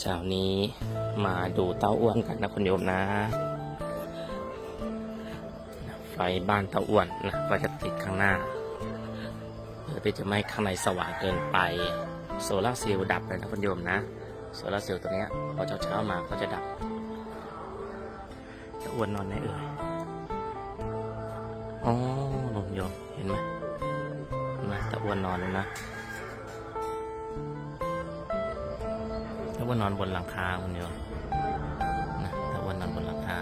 เช้านี้มาดูเต้าอ้วนกันนะคุณโยมนะ ไฟบ้านเต้าอ้วนนะก็จะติดข้างหน้า เพื่อที่จะไม่ข้างในสว่างเกินไป โซลาร์เซลล์ดับเลยนะคุณโยมนะ โซลาร์เซลล์ตัวเนี้ยพอเช้าเช้าๆมาก็จะดับเต้าอ้วนนอนไหนเอ่ยอ๋อหนุ่มโยมเห็นไหมเห็นไหมเต้าอ้วนนอนเลยนะ ว่านอนบนหลังคาคุณโยมนะถ้าว่านอนบนหลังคา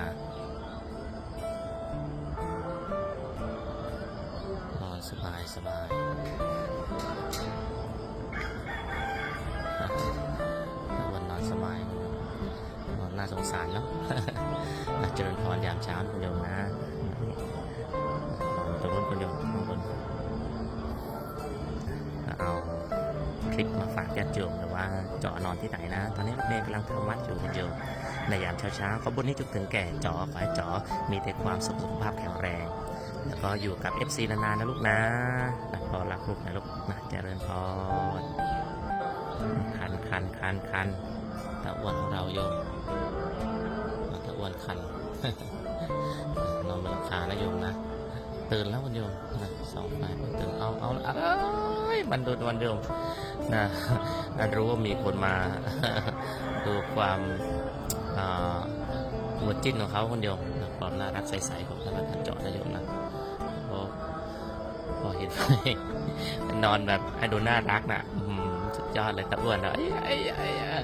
นอนสบายสบายถ้าวันนอนสบายนอนน่าสงสารเนาะะเจริญพรยามเช้าคุณโยมนะ ลิปมาฝากญาติโยมแต่ว่าเจาะนอนที่ไหนนะ ตอนนี้เมย์กำลังทำวัดอยู่คุณโยมในยามเช้าๆขอบุญนี้จุกถึงแก่จอขอให้จอมีแต่ความสุขสุขภาพแข็งแรง แล้วก็อยู่กับ FC นานๆนะลูกนะนะพอรักลูกนะลูกนะเจริญพรคันคันคันคันตะอ้วนของเราโยมตะอ้วนคันนอนบนหลังคานะโยมนะตื่นแล้วคุณโยมนะสองฝ่ายตื่นเอาเอาเอ้ยมันโดนวันโยม นะนะรู้ว่ามีคนมาดูความอ่าหัวจิ้นของเขาคนโยมนะความน่ารักใสๆของพระราชเจาะนะโยมนะพอพอเห็นนอนแบบให้ดูน่ารักนะสุดยอดเลยตะอ้วนนะไอ้ไอ้ไอ้อะ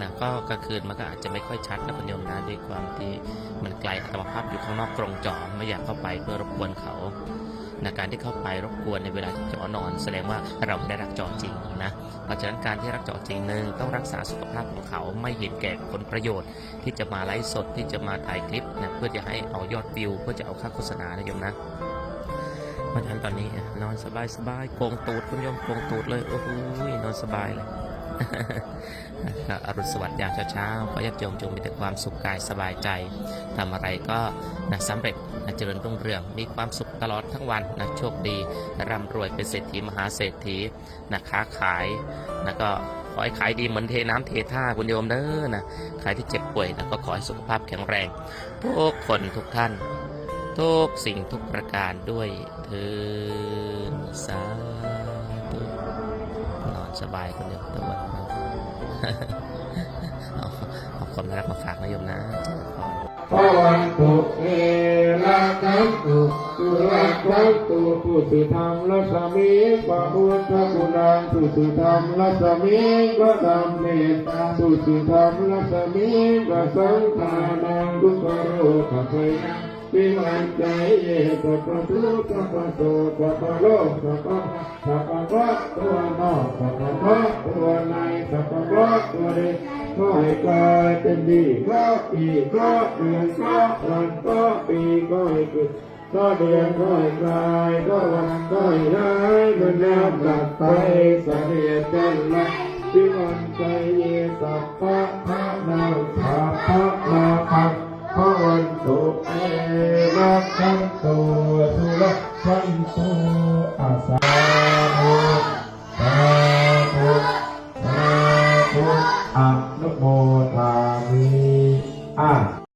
นะก็กลางคืนมันก็อาจจะไม่ค่อยชัดนะคุณโยมนะด้วยความที่มันไกลอัตมาภาพอยู่ข้างนอกกรงจอไม่อยากเข้าไปเพื่อรบกวนเขา นะการที่เข้าไปรบกวนในเวลาที่จอนอน แสดงว่าเราไม่ได้รักจอจริงนะเพราะฉะนั้นการที่รักจอจริงหนึ่งต้องรักษาสุขภาพของเขาไม่เห็นแก่ผลประโยชน์ ที่จะมาไลฟ์สดที่จะมาถ่ายคลิปนะเพื่อจะให้เอายอดวิว เพื่อจะเอาค่าโฆษณานะโยมนะเพราะฉะนั้นตอนนี้นอนสบายสบายๆโกงตูดคุณโยมโกงตูดเลยโอ้โหนอนสบายเลย อรุณสวัสดิ์ยามเช้าๆขอญาติโยมจงมีแต่ความสุขกายสบายใจทำอะไรก็นะสำเร็จนะเจริญรุ่งเรือง มีความสุขตลอดทั้งวันนะโชคดีร่ำรวยเป็นเศรษฐีมหาเศรษฐีนะค้าขายนะก็ขอให้ขายดีเหมือนเทน้ำเทท่าคุณโยมเด้อนะใครที่เจ็บป่วยนะก็ขอให้สุขภาพแข็งแรง ทุกคนทุกท่าน ทุกสิ่งทุกประการด้วยเทินสา นอนสบายคนเดียวตะวันเอาเอาความรักมาฝากนะโยมนะขอพวันตุเอละคันตุสุรักขันตุปุสิธรรมรัสมิปะพุทธกุณังปุสิธรรมรัสมิกะธรรมเมตตาปุสิธรรมรัสมิกะสังฆานังทุกขโรคภัย วิมันใจเยสัพพะทุกขะโสสัพพะโลกสัพพะสัพพะวะตัวนอกสัพพะวะตัวในสัพพะวะตัวเด็กขอให้กลายเป็นดีก็ปีก็เดือนก็วันก็ปีก็ให้เกิดก็เดือนก็ให้กลายก็วันก็ให้ร้ายมันแล้วกลับไปเสด็จจันละที่วันใจเยสัพพะพระนาสัพพะ รักขั